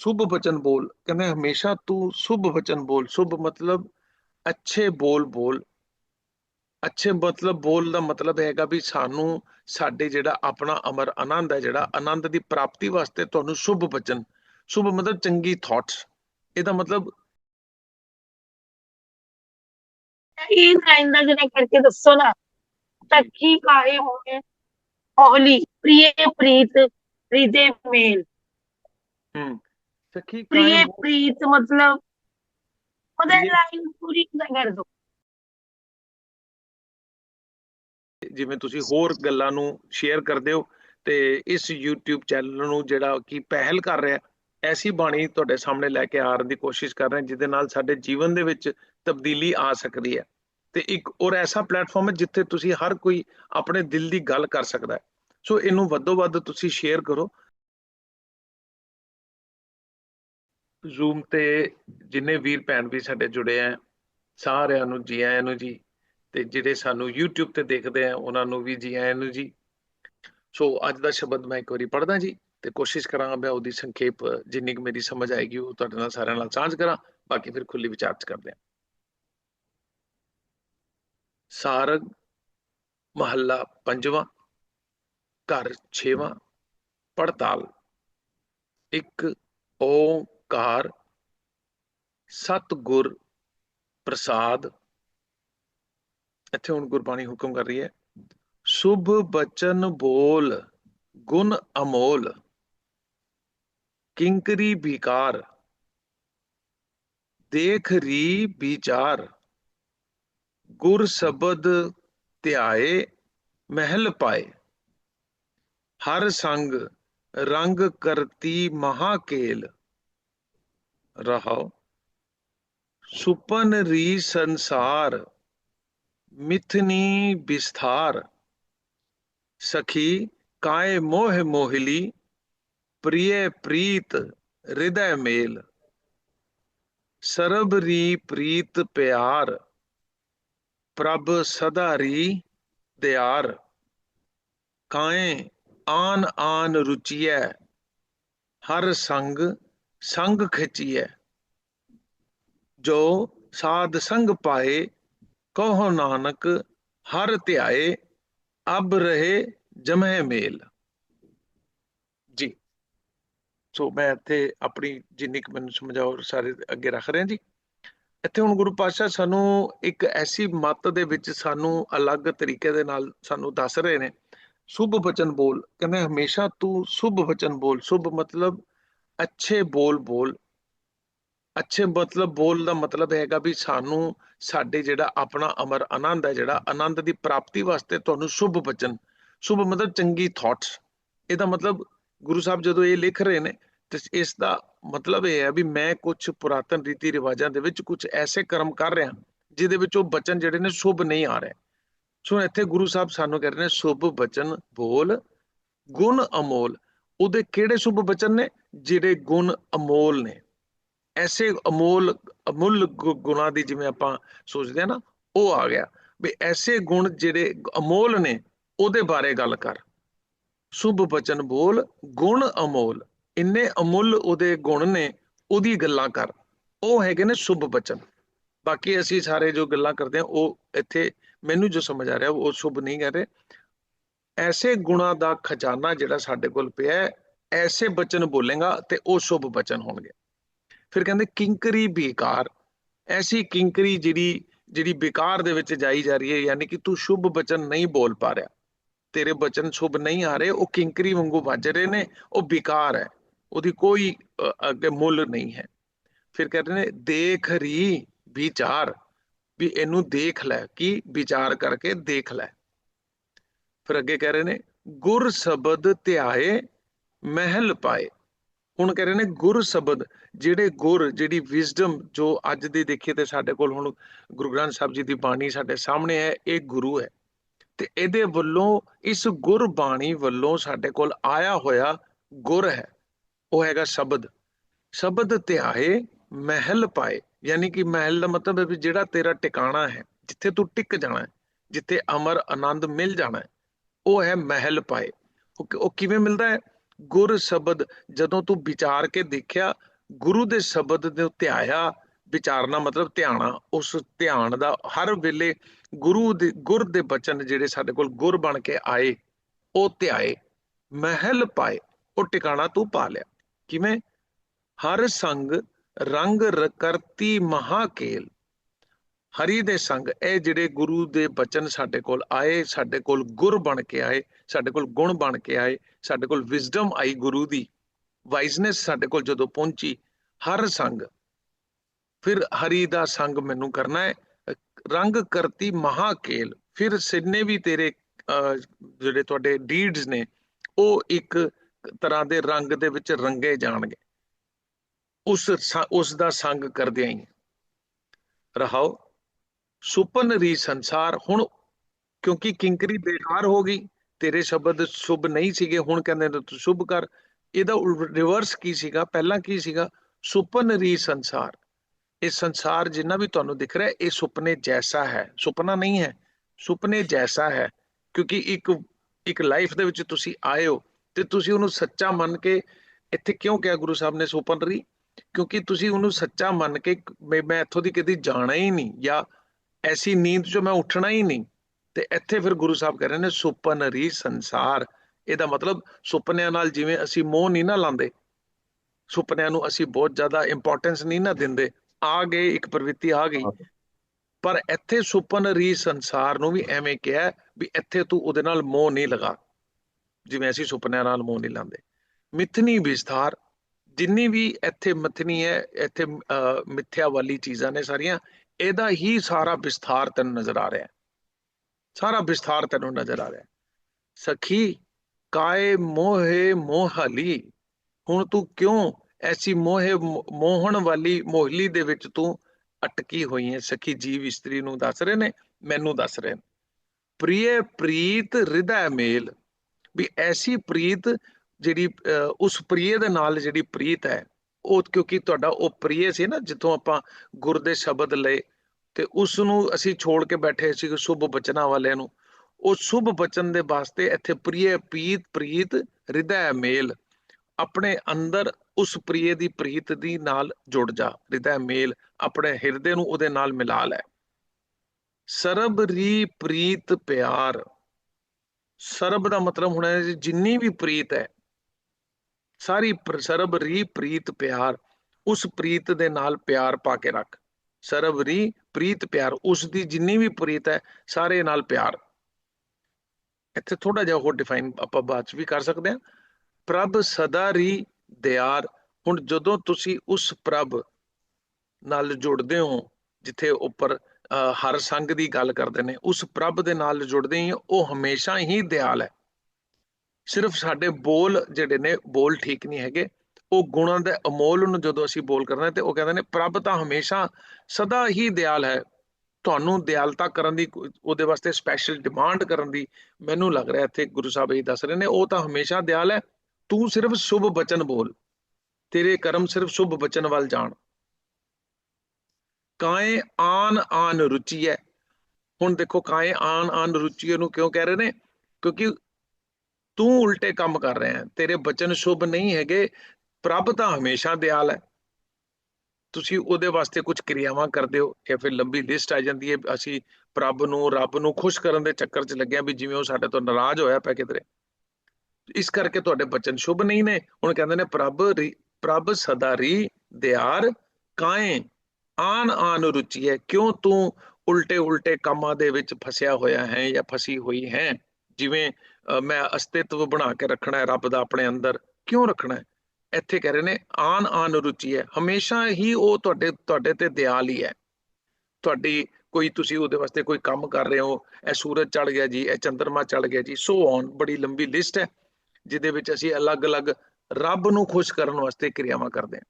ਸ਼ੁਭ ਬਚਨ ਬੋਲ। ਕਹਿੰਦੇ ਹਮੇਸ਼ਾ ਤੂੰ ਸ਼ੁਭ ਬਚਨ ਬੋਲ। ਸ਼ੁਭ ਮਤਲਬ ਅੱਛੇ ਬੋਲ ਬੋਲ। ਅੱਛੇ ਮਤਲਬ ਬੋਲ ਦਾ ਮਤਲਬ ਹੈਗਾ ਵੀ ਸਾਨੂੰ ਸਾਡੇ ਜਿਹੜਾ ਆਪਣਾ ਅਮਰ ਆਨੰਦ ਹੈ ਜਿਹੜਾ ਆਨੰਦ ਦੀ ਪ੍ਰਾਪਤੀ ਵਾਸਤੇ ਤੁਹਾਨੂੰ ਸ਼ੁਭ ਬਚਨ ਸ਼ੁਭ ਮਤਲਬ ਚੰਗੀ ਥਾਟਸ ਇਹਦਾ ਮਤਲਬ ਇਹ ਲਾਈਨ ਜਿਹੜਾ ਕਰਕੇ ਦੱਸੋ ਨਾ। ਤੱਕੀ ਕਾਹੇ ਹੋਏ ਹੌਲੀ ਪ੍ਰੀਤ ਰਿਦੇ ਮੇਲ। ਹੂੰ। ਕਾਇਮ ਪ੍ਰੀਤ ਮਤਲਬ ਉਹਦਾ ਪ੍ਰਿਯ- ਲਾਈਨ ਪੂਰੀ ਕਰ ਦੋ ਜਿਵੇਂ ਤੁਸੀਂ ਹੋਰ ਗੱਲਾਂ ਨੂੰ ਸ਼ੇਅਰ ਕਰਦੇ ਹੋ ਤੇ ਇਸ YouTube ਚੈਨਲ ਨੂੰ ਜਿਹੜਾ ਕਿ ਪਹਿਲ ਕਰ ਰਿਹਾ ਐਸੀ ਬਾਣੀ ਤੁਹਾਡੇ ਸਾਹਮਣੇ ਲੈ ਕੇ ਆਉਣ ਦੀ ਕੋਸ਼ਿਸ਼ ਕਰ ਰਹੇ ਜਿਹਦੇ ਨਾਲ ਸਾਡੇ ਜੀਵਨ ਦੇ ਵਿੱਚ ਤਬਦੀਲੀ ਆ ਸਕਦੀ ਹੈ ਤੇ ਇੱਕ ਔਰ ਐਸਾ ਪਲੇਟਫਾਰਮ ਹੈ ਜਿੱਥੇ ਤੁਸੀਂ ਹਰ ਕੋਈ ਆਪਣੇ ਦਿਲ ਦੀ ਗੱਲ ਕਰ ਸਕਦਾ ਹੈ ਸੋ ਇਹਨੂੰ ਵੱਧੋ ਵੱਧ ਤੁਸੀਂ ਸ਼ੇਅਰ ਕਰੋ ਜ਼ੂਮ ਤੇ ਜਿੰਨੇ ਵੀਰ ਭੈਣ ਵੀ ਸਾਡੇ ਜੁੜੇ ਆ, ਸਾਰਿਆਂ ਨੂੰ ਜੀ ਆਇਆਂ ਨੂੰ ਜੀ, ਤੇ ਜਿਹੜੇ ਸਾਨੂੰ YouTube ਤੇ ਦੇਖਦੇ ਆ, ਉਹਨਾਂ ਨੂੰ ਵੀ ਜੀ ਆਇਆਂ ਨੂੰ ਜੀ। ਸੋ ਅੱਜ ਦਾ ਸ਼ਬਦ ਮੈਂ ਇੱਕ ਵਾਰੀ ਪੜ੍ਹਦਾ ਜੀ, ਤੇ ਕੋਸ਼ਿਸ਼ ਕਰਾਂਗਾ ਮੈਂ ਉਹਦੀ ਸੰਖੇਪ, ਜਿੰਨੀ ਕੁ ਮੇਰੀ ਸਮਝ ਆਏਗੀ, ਉਹ ਤੁਹਾਡੇ ਨਾਲ ਸਾਰਿਆਂ ਨਾਲ ਸਾਂਝ ਕਰਾਂ, ਬਾਕੀ ਫਿਰ ਖੁੱਲੀ ਵਿਚਾਰ ਚ ਕਰਦੇ ਹਾਂ ਸਾਰਗ, ਮਹੱਲਾ ਪੰਜਵਾਂ, ਘਰ ਛੇਵਾਂ, ਪੜਤਾਲ। ਇੱਕ ਓੰਕਾਰ, ਸਤਿਗੁਰ ਪ੍ਰਸਾਦ। ਇੱਥੇ ਹੁਣ ਗੁਰਬਾਣੀ ਹੁਕਮ ਕਰ ਰਹੀ ਹੈ। ਸ਼ੁਭ ਬਚਨ ਬੋਲ, ਗੁਣ ਅਮੋਲ, ਕਿੰਕਰੀ ਵਿਕਾਰ, ਦੇਖ ਰੀ ਵਿਚਾਰ, ਗੁਰ ਸ਼ਬਦ ਧਿਆਏ, ਮਹਿਲ ਪਾਏ। ਹਰ ਸੰਗ ਰੰਗ ਕਰਤੀ ਮਹਾਕੇਲ ਰਹਾਓ ਸੁਪਨ ਰੀ ਸੰਸਾਰ, ਮਿਥਨੀ ਵਿਸਥਾਰ। ਸਖੀ ਕਾਏ ਮੋਹ ਮੋਹਿਲੀ, ਪ੍ਰਿਯ ਪ੍ਰੀਤ ਹਿਰਦੈ ਮੇਲ। ਸਰਬ ਰੀ ਪ੍ਰੀਤ ਪਿਆਰ, ਪ੍ਰਭ ਸਦਾ ਰੀ ਦਿਆਰ। ਕਾਏ ਆਨ ਆਨ ਰੁਚੀਐ, ਹਰ ਸੰਗ ਸੰਗ ਖਿਚੀਐ। ਜੋ ਸਾਧ ਸੰਗ ਪਾਏ, ਕਹੋ ਨਾਨਕ ਹਰ ਧਿਆਏ, ਅਬ ਰਹੇ ਜਮਹਿ ਮੇਲ। ਜੀ। ਸੋ ਮੈਂ ਇੱਥੇ ਆਪਣੀ ਜਿੰਨੀ ਕੁ ਮੈਨੂੰ ਸਮਝਾਓ, ਸਾਰੇ ਅੱਗੇ ਰੱਖ ਰਿਹਾ ਜੀ। ਇੱਥੇ ਹੁਣ ਗੁਰੂ ਪਾਤਸ਼ਾਹ ਸਾਨੂੰ ਇੱਕ ਐਸੀ ਮੱਤ ਦੇ ਵਿੱਚ ਸਾਨੂੰ ਅਲੱਗ ਤਰੀਕੇ ਦੇ ਨਾਲ ਸਾਨੂੰ ਦੱਸ ਰਹੇ ਨੇ। ਸ਼ੁਭ ਵਚਨ ਬੋਲ, ਕਹਿੰਦੇ ਹਮੇਸ਼ਾ ਤੂੰ ਸ਼ੁਭ ਵਚਨ ਬੋਲ। ਸ਼ੁਭ ਮਤਲਬ ਅੱਛੇ ਬੋਲ ਬੋਲ। ਅੱਛੇ, ਮਤਲਬ ਬੋਲ ਦਾ ਮਤਲਬ ਹੈਗਾ ਵੀ ਸਾਨੂੰ ਸਾਡੇ ਜਿਹੜਾ ਆਪਣਾ ਅਮਰ ਆਨੰਦ ਹੈ, ਜਿਹੜਾ ਆਨੰਦ ਦੀ ਪ੍ਰਾਪਤੀ ਵਾਸਤੇ ਤੁਹਾਨੂੰ ਸ਼ੁਭ ਬਚਨ, ਸ਼ੁਭ ਮਤਲਬ ਚੰਗੀ ਥਾਟਸ ਇਹਦਾ ਮਤਲਬ ਗੁਰੂ ਸਾਹਿਬ ਜਦੋਂ ਇਹ ਲਿਖ ਰਹੇ ਨੇ, ਤੇ ਇਸ ਦਾ ਮਤਲਬ ਇਹ ਹੈ ਵੀ ਮੈਂ ਕੁਝ ਪੁਰਾਤਨ ਰੀਤੀ ਰਿਵਾਜਾਂ ਦੇ ਵਿੱਚ ਕੁਝ ਐਸੇ ਕਰਮ ਕਰ ਰਿਹਾ, ਜਿਹਦੇ ਵਿੱਚ ਉਹ ਬਚਨ ਜਿਹੜੇ ਨੇ ਸ਼ੁਭ ਨਹੀਂ ਆ ਰਹੇ। ਸੋ ਇੱਥੇ ਗੁਰੂ ਸਾਹਿਬ ਸਾਨੂੰ ਕਹਿ ਰਹੇ ਨੇ, ਸ਼ੁਭ ਬਚਨ ਬੋਲ, ਗੁਣ ਅਮੋਲ। ਉਹਦੇ ਕਿਹੜੇ ਸ਼ੁਭ ਬਚਨ ਨੇ? ਜਿਹੜੇ ਗੁਣ ਅਮੋਲ ਨੇ। ਐਸੇ ਅਮੋਲ, ਅਮੁੱਲ ਗੁ- ਗੁਣਾਂ ਦੀ ਜਿਵੇਂ ਆਪਾਂ ਸੋਚਦੇ ਆ ਨਾ, ਉਹ ਆ ਗਿਆ। ਵੀ ਐਸੇ ਗੁਣ ਜਿਹੜੇ ਅਮੋਲ ਨੇ, ਉਹਦੇ ਬਾਰੇ ਗੱਲ ਕਰ। ਸ਼ੁਭ ਬਚਨ ਬੋਲ, ਗੁਣ ਅਮੋਲ। ਇੰਨੇ ਅਮੁੱਲ ਉਹਦੇ ਗੁਣ ਨੇ, ਉਹਦੀ ਗੱਲਾਂ ਕਰ। ਉਹ ਹੈਗੇ ਨੇ ਸ਼ੁਭ ਬਚਨ। ਬਾਕੀ ਅਸੀਂ ਸਾਰੇ ਜੋ ਗੱਲਾਂ ਕਰਦੇ ਆ ਉਹ ਇੱਥੇ ਮੈਨੂੰ ਜੋ ਸਮਝ ਆ ਰਿਹਾ, ਉਹ ਸ਼ੁਭ ਨਹੀਂ ਕਹਿ ਰਹੇ। ਐਸੇ ਗੁਣਾਂ ਦਾ ਖਜ਼ਾਨਾ ਜਿਹੜਾ ਸਾਡੇ ਕੋਲ ਪਿਆ ਐਸੇ ਬਚਨ ਬੋਲੇਗਾ ਤੇ ਉਹ ਸ਼ੁਭ ਬਚਨ ਹੋਣਗੇ। ਫਿਰ ਕਹਿੰਦੇ ਕਿੰਕਰੀ ਬੇਕਾਰ। ਐਸੀ ਕਿੰਕਰੀ ਜਿਹੜੀ ਜਿਹੜੀ ਬੇਕਾਰ ਦੇ ਵਿੱਚ ਜਾਈ ਜਾ ਰਹੀ ਹੈ, ਯਾਨੀ ਕਿ ਤੂੰ ਸ਼ੁਭ ਬਚਨ ਨਹੀਂ ਬੋਲ ਪਾ ਰਿਹਾ। ਤੇਰੇ ਬਚਨ ਸ਼ੁਭ ਨਹੀਂ ਆ ਰਹੇ, ਉਹ ਕਿੰਕਰੀ ਵਾਂਗੂ ਵੱਜ ਰਹੇ ਨੇ, ਉਹ ਬੇਕਾਰ ਹੈ। ਉਹਦੀ ਕੋਈ ਅੱਗੇ ਮੁੱਲ ਨਹੀਂ ਹੈ। ਫਿਰ ਕਹਿੰਦੇ ਨੇ, ਦੇਖ ਰੀ ਵਿਚਾਰ, ਵੀ ਇਹਨੂੰ ਦੇਖ ਲੈ, ਕਿ ਵਿਚਾਰ ਕਰਕੇ ਦੇਖ ਲੈ। ਫਿਰ ਅੱਗੇ ਕਹਿ ਰਹੇ ਨੇ, ਗੁਰ ਸ਼ਬਦ ਧਿਆਏ, ਮਹਿਲ ਪਾਏ। ਹੁਣ ਕਹਿ ਰਹੇ ਨੇ ਗੁਰ ਸ਼ਬਦ, ਜਿਹੜੇ ਗੁਰ, ਜਿਹੜੀ ਵਿਜ਼ਡਮ ਜੋ ਅੱਜ ਦੇ ਦੇਖੀਏ ਤੇ ਸਾਡੇ ਕੋਲ ਹੁਣ ਗੁਰੂ ਗ੍ਰੰਥ ਸਾਹਿਬ ਜੀ ਦੀ ਬਾਣੀ ਸਾਡੇ ਸਾਹਮਣੇ ਹੈ, ਇਹ ਗੁਰੂ ਹੈ। ਤੇ ਇਹਦੇ ਵੱਲੋਂ, ਇਸ ਗੁਰ ਬਾਣੀ ਵੱਲੋਂ ਸਾਡੇ ਕੋਲ ਆਇਆ ਹੋਇਆ ਗੁਰ ਹੈ, ਉਹ ਹੈਗਾ ਸ਼ਬਦ। ਸ਼ਬਦ ਧਿਆਏ, ਮਹਿਲ ਪਾਏ, ਯਾਨੀ ਕਿ ਮਹਿਲ ਦਾ ਮਤਲਬ ਹੈ ਵੀ ਜਿਹੜਾ ਤੇਰਾ ਟਿਕਾਣਾ ਹੈ, ਜਿੱਥੇ ਤੂੰ ਟਿਕ ਜਾਣਾ ਹੈ, ਜਿੱਥੇ ਅਮਰ, ਆਨੰਦ ਮਿਲ ਜਾਣਾ ਹੈ, ਉਹ ਹੈ ਮਹਿਲ ਪਾਏ। ਉਹ ਕਿਵੇਂ ਮਿਲਦਾ ਹੈ? ਗੁਰ ਸ਼ਬਦ ਜਦੋਂ ਤੂੰ ਵਿਚਾਰ ਕੇ ਦੇਖਿਆ, ਗੁਰੂ ਦੇ ਸ਼ਬਦ ਦੇ ਉੱਤੇ ਆਇਆ, ਵਿਚਾਰਨਾ ਮਤਲਬ ਧਿਆਣਾ, ਉਸ ਧਿਆਨ ਦਾ ਹਰ ਵੇਲੇ ਗੁਰੂ ਦੇ, ਗੁਰ ਦੇ ਬਚਨ ਜਿਹੜੇ ਸਾਡੇ ਕੋਲ ਗੁਰ ਬਣ ਕੇ ਆਏ, ਉਹ ਧਿਆਏ ਮਹਿਲ ਪਾਏ, ਉਹ ਟਿਕਾਣਾ ਤੂੰ ਪਾ ਲਿਆ। ਕਿਵੇਂ? ਹਰ ਸੰਗ ਰੰਗ ਰਕਰਤੀ ਮਹਾਕੇਲ ਹਰੀ ਦੇ ਸੰਗ, ਇਹ ਜਿਹੜੇ ਗੁਰੂ ਦੇ ਬਚਨ ਸਾਡੇ ਕੋਲ ਆਏ, ਸਾਡੇ ਕੋਲ ਗੁਰ ਬਣ ਕੇ ਆਏ, ਸਾਡੇ ਕੋਲ ਗੁਣ ਬਣ ਕੇ ਆਏ, ਸਾਡੇ ਕੋਲ ਵਿਜ਼ਡਮ ਆਈ ਗੁਰੂ ਦੀ ਵਾਈਜ਼ਨੈਸ ਸਾਡੇ ਕੋਲ ਜਦੋਂ ਪਹੁੰਚੀ, ਹਰ ਸੰਗ। ਫਿਰ ਹਰੀ ਦਾ ਸੰਗ ਮੈਨੂੰ ਕਰਨਾ ਹੈ, ਰੰਗ ਕਰਤੀ ਮਹਾਕੇਲ ਫਿਰ ਸਿੱਨੇ ਵੀ ਤੇਰੇ ਜਿਹੜੇ ਤੁਹਾਡੇ ਡੀਡਸ ਨੇ, ਉਹ ਇੱਕ ਤਰ੍ਹਾਂ ਦੇ ਰੰਗ ਦੇ ਵਿੱਚ ਰੰਗੇ ਜਾਣਗੇ। ਉਸ ਉਸ ਦਾ ਸੰਗ ਕਰਦਿਆਂ ਹੀ। ਰਹਾਓ। ਸੁਪਨ ਰੀ ਸੰਸਾਰ, ਹੁਣ ਕਿਉਂਕਿ ਕਿੰਕਰੀ ਬੇਕਾਰ ਹੋ ਗਈ, ਤੇਰੇ ਸ਼ਬਦ ਸ਼ੁਭ ਨਹੀਂ ਸੀਗੇ, ਹੁਣ ਕਹਿੰਦੇ ਨੇ ਤੂੰ ਸ਼ੁਭ ਕਰ। ਇਹਦਾ ਰਿਵਰਸ ਕੀ ਸੀਗਾ? ਪਹਿਲਾਂ ਕੀ ਸੀਗਾ? ਸੁਪਨ ਸੰਸਾਰ। ਇਹ ਸੰਸਾਰ ਜਿੰਨਾ ਵੀ ਤੁਹਾਨੂੰ ਦਿਖ ਰਿਹਾ, ਇਹ ਸੁਪਨੇ ਜੈਸਾ ਹੈ। ਸੁਪਨਾ ਨਹੀਂ ਹੈ, ਸੁਪਨੇ ਜੈਸਾ ਹੈ। ਕਿਉਂਕਿ ਇੱਕ ਇੱਕ ਲਾਈਫ ਦੇ ਵਿੱਚ ਤੁਸੀਂ ਆਏ ਹੋ ਤੇ ਤੁਸੀਂ ਉਹਨੂੰ ਸੱਚਾ ਮੰਨ ਕੇ ਇੱਥੇ ਕਿਉਂ ਕਿਹਾ ਗੁਰੂ ਸਾਹਿਬ ਨੇ ਸੁਪਨ ਰੀ ਕਿਉਂਕਿ ਤੁਸੀਂ ਉਹਨੂੰ ਸੱਚਾ ਮੰਨ ਕੇ ਮੈਂ ਇੱਥੋਂ ਦੀ ਕਦੀ ਜਾਣਾ ਹੀ ਨਹੀਂ, ਜਾਂ ਐਸੀ ਨੀਂਦ ਚੋਂ ਮੈਂ ਉੱਠਣਾ ਹੀ ਨਹੀਂ। ਤੇ ਇੱਥੇ ਫਿਰ ਗੁਰੂ ਸਾਹਿਬ ਕਹਿ ਰਹੇ ਨੇ ਸੁਪਨ ਰੀ ਸੰਸਾਰ। ਇਹਦਾ ਮਤਲਬ ਸੁਪਨਿਆਂ ਨਾਲ ਜਿਵੇਂ ਅਸੀਂ ਮੋਹ ਨਹੀਂ ਨਾ ਲਾਉਂਦੇ ਸੁਪਨਿਆਂ ਨੂੰ ਅਸੀਂ ਬਹੁਤ ਜ਼ਿਆਦਾ ਇੰਪੋਰਟੈਂਸ ਨਹੀਂ ਨਾ ਦਿੰਦੇ। ਆ ਗਏ ਇੱਕ ਪ੍ਰਵਿਰਤੀ ਆ ਗਈ। ਪਰ ਇੱਥੇ ਸੁਪਨ ਰੀ ਸੰਸਾਰ ਨੂੰ ਵੀ ਐਵੇਂ ਕਿਹਾ ਵੀ ਇੱਥੇ ਤੂੰ ਉਹਦੇ ਨਾਲ ਮੋਹ ਨਹੀਂ ਲਗਾ। ਜਿਵੇਂ ਅਸੀਂ ਸੁਪਨਿਆਂ ਨਾਲ ਮੋਹ ਨਹੀਂ ਲਾਉਂਦੇ ਮਿਥਨੀ ਵਿਸਥਾਰ ਜਿੰਨੀ ਵੀ ਇੱਥੇ ਮਥਨੀ ਹੈ ਇੱਥੇ ਮਿੱਥਿਆ ਵਾਲੀ ਚੀਜ਼ਾਂ ਨੇ ਸਾਰੀਆਂ ਇਹਦਾ ਹੀ ਸਾਰਾ ਵਿਸਥਾਰ ਤੈਨੂੰ ਨਜ਼ਰ ਆ ਰਿਹਾ ਹੈ। ਸਾਰਾ ਵਿਸਥਾਰ ਤੈਨੂੰ ਨਜ਼ਰ ਆ ਰਿਹਾ ਹੈ। ਸਖੀ ਕਾਏ ਮੋਹੇ ਮੋਹਲੀ ਹੁਣ ਤੂੰ ਕਿਉਂ ਐਸੀ ਮੋਹੇ ਮੋਹਣ ਵਾਲੀ ਮੋਹਲੀ ਦੇ ਵਿੱਚ ਤੂੰ ਅਟਕੀ ਹੋਈ ਹੈ? ਸਖੀ ਜੀਵ ਇਸਤਰੀ ਨੂੰ ਦੱਸ ਰਹੇ ਨੇ ਮੈਨੂੰ ਦੱਸ ਰਹੇ ਨੇ। ਪ੍ਰਿਯ ਪ੍ਰੀਤ ਹਿਰਦੈ ਮੇਲ। ਵੀ ਐਸੀ ਪ੍ਰੀਤ ਜਿਹੜੀ ਅਹ, ਉਸ ਪ੍ਰਿਯ ਦੇ ਨਾਲ ਜਿਹੜੀ ਪ੍ਰੀਤ ਹੈ ਉਹ ਕਿਉਂਕਿ ਤੁਹਾਡਾ ਉਹ ਪ੍ਰਿਯ ਸੀ ਨਾ, ਜਿੱਥੋਂ ਆਪਾਂ ਗੁਰ ਦੇ ਸ਼ਬਦ ਲਏ ਤੇ ਉਸ ਨੂੰ ਅਸੀਂ ਛੋੜ ਕੇ ਬੈਠੇ ਸੀ ਸ਼ੁਭ ਬਚਨਾਂ ਵਾਲਿਆਂ ਨੂੰ। ਉਹ ਸ਼ੁਭ ਬਚਨ ਦੇ ਵਾਸਤੇ ਇੱਥੇ ਪ੍ਰਿਯ ਪ੍ਰੀਤ ਪ੍ਰੀਤ, ਹਿਰਦੈ ਮੇਲ। ਆਪਣੇ ਅੰਦਰ ਉਸ ਪ੍ਰਿਯ ਦੀ ਪ੍ਰੀਤ ਦੀ ਨਾਲ ਜੁੜ ਜਾ। ਹਿਰਦੈ ਮੇਲ ਆਪਣੇ ਹਿਰਦੇ ਨੂੰ ਉਹਦੇ ਨਾਲ ਮਿਲਾ ਲੈ। ਸਰਬ ਰੀ ਪ੍ਰੀਤ ਪਿਆਰ। ਸਰਬ ਦਾ ਮਤਲਬ ਹੋਣਾ ਹੈ ਜਿੰਨੀ ਵੀ ਪ੍ਰੀਤ ਹੈ ਸਾਰੀ ਪ੍ਰ- ਸਰਬ ਰੀ ਪ੍ਰੀਤ ਪਿਆਰ ਉਸ ਪ੍ਰੀਤ ਦੇ ਨਾਲ ਪਿਆਰ ਪਾ ਕੇ ਰੱਖ। ਸਰਬ ਰੀ ਪ੍ਰੀਤ ਪਿਆਰ ਉਸ ਦੀ ਜਿੰਨੀ ਵੀ ਪ੍ਰੀਤ ਹੈ ਸਾਰੇ ਨਾਲ ਪਿਆਰ। ਇੱਥੇ ਥੋੜਾ ਜਿਹਾ ਹੋਰ ਡਿਫਾਈਨ ਆਪਾਂ ਬਾਅਦ ਚ ਵੀ ਕਰ ਸਕਦੇ ਹਾਂ। ਪ੍ਰਭ ਸਦਾ ਰੀ ਦਿਆਰ ਹੁਣ ਜਦੋਂ ਤੁਸੀਂ ਉਸ ਪ੍ਰਭ ਨਾਲ ਜੁੜਦੇ ਹੋ ਜਿੱਥੇ ਉੱਪਰ ਅਹ, ਹਰ ਸੰਗ ਦੀ ਗੱਲ ਕਰਦੇ ਨੇ ਉਸ ਪ੍ਰਭ ਦੇ ਨਾਲ ਜੁੜਦੇ ਹੀ ਉਹ ਹਮੇਸ਼ਾ ਹੀ ਦਿਆਲ ਹੈ। ਸਿਰਫ ਸਾਡੇ ਬੋਲ ਜਿਹੜੇ ਨੇ, ਬੋਲ ਠੀਕ ਨਹੀਂ ਹੈਗੇ। ਉਹ ਗੁਣਾਂ ਦੇ ਅਮੋਲ ਨੂੰ ਜਦੋਂ ਅਸੀਂ ਬੋਲ ਕਰਨਾ ਤੇ ਉਹ ਕਹਿੰਦੇ ਨੇ, ਪ੍ਰਭ ਤਾਂ ਹਮੇਸ਼ਾ ਸਦਾ ਹੀ ਦਿਆਲ ਹੈ। ਤੁਹਾਨੂੰ ਦਿਆਲਤਾ ਕਰਨ ਦੀ ਉਹਦੇ ਵਾਸਤੇ ਸਪੈਸ਼ਲ ਡਿਮਾਂਡ ਕਰਨ ਦੀ ਮੈਨੂੰ ਲੱਗ ਰਿਹਾ ਇੱਥੇ ਗੁਰੂ ਸਾਹਿਬ ਇਹ ਦੱਸ ਰਹੇ ਨੇ, ਉਹ ਤਾਂ ਹਮੇਸ਼ਾ ਦਿਆਲ ਹੈ। ਤੂੰ ਸਿਰਫ ਸ਼ੁਭ ਬਚਨ ਬੋਲ। ਤੇਰੇ ਕਰਮ ਸਿਰਫ ਸ਼ੁਭ ਬਚਨ ਵੱਲ ਜਾਣ। ਕਾਏ ਆਨ ਆਨ ਰੁਚੀ ਹੈ। ਹੁਣ ਦੇਖੋ, ਕਾਏ ਆਨ ਆਨ ਰੁਚੀ ਨੂੰ ਕਿਉਂ ਕਹਿ ਰਹੇ ਨੇ? ਕਿਉਂਕਿ ਤੂੰ ਉਲਟੇ ਕੰਮ ਕਰ ਰਿਹਾ ਹੈ। ਤੇਰੇ ਬਚਨ ਸ਼ੁਭ ਨਹੀਂ ਹੈਗੇ। ਪ੍ਰਭ ਤਾਂ ਹਮੇਸ਼ਾ ਦਿਆਲ ਹੈ। ਤੁਸੀਂ ਉਹਦੇ ਵਾਸਤੇ ਕੁਝ ਕਿਰਿਆਵਾਂ ਕਰਦੇ ਹੋ ਇਹ ਫਿਰ ਲੰਬੀ ਲਿਸਟ ਆ ਜਾਂਦੀ ਹੈ। ਅਸੀਂ ਪ੍ਰਭ ਨੂੰ, ਰੱਬ ਨੂੰ ਖੁਸ਼ ਕਰਨ ਦੇ ਚੱਕਰ 'ਚ ਲੱਗਿਆ ਵੀ ਜਿਵੇਂ ਉਹ ਸਾਡੇ ਤੋਂ ਨਾਰਾਜ਼ ਹੋਇਆ ਪਿਆ ਕਿਧਰੇ ਇਸ ਕਰਕੇ ਤੁਹਾਡੇ ਬਚਨ ਸ਼ੁਭ ਨਹੀਂ ਨੇ। ਹੁਣ ਕਹਿੰਦੇ ਨੇ, ਪ੍ਰਭ ਰੀ- ਪ੍ਰਭ ਸਦਾ ਰੀ ਦਿਆਰ ਕਾਏ ਆਨ ਆਨ ਰੁਚੀ ਹੈ। ਕਿਉਂ ਤੂੰ ਉਲਟੇ ਉਲਟੇ ਕੰਮਾਂ ਦੇ ਵਿੱਚ ਫਸਿਆ ਹੋਇਆ ਹੈ ਜਾਂ ਫਸੀ ਹੋਈ ਹੈ? ਜਿਵੇਂ ਮੈਂ ਅਸਤਿਤਵ ਬਣਾ ਕੇ ਰੱਖਣਾ ਹੈ ਰੱਬ ਦਾ ਆਪਣੇ ਅੰਦਰ। ਕਿਉਂ ਰੱਖਣਾ ਹੈ? ਇੱਥੇ ਕਹਿ ਰਹੇ ਨੇ, ਆਨ ਆਨ ਰੁਚੀ ਹੈ। ਹਮੇਸ਼ਾ ਹੀ ਉਹ ਤੁਹਾਡੇ ਤੁਹਾਡੇ ਤੇ ਦਿਆਲ ਹੀ ਹੈ। ਤੁਹਾਡੀ ਕੋਈ ਤੁਸੀਂ ਉਹਦੇ ਵਾਸਤੇ ਕੋਈ ਕੰਮ ਕਰ ਰਹੇ ਹੋ, ਇਹ ਸੂਰਜ ਚੜ ਗਿਆ ਜੀ, ਇਹ ਚੰਦਰਮਾ ਚੜ ਗਿਆ ਜੀ ਸੋ ਔਨ ਬੜੀ ਲੰਬੀ ਲਿਸਟ ਹੈ, ਜਿਹਦੇ ਵਿੱਚ ਅਸੀਂ ਅਲੱਗ-ਅਲੱਗ ਰੱਬ ਨੂੰ ਖੁਸ਼ ਕਰਨ ਵਾਸਤੇ ਕਿਰਿਆਵਾਂ ਕਰਦੇ ਹਾਂ।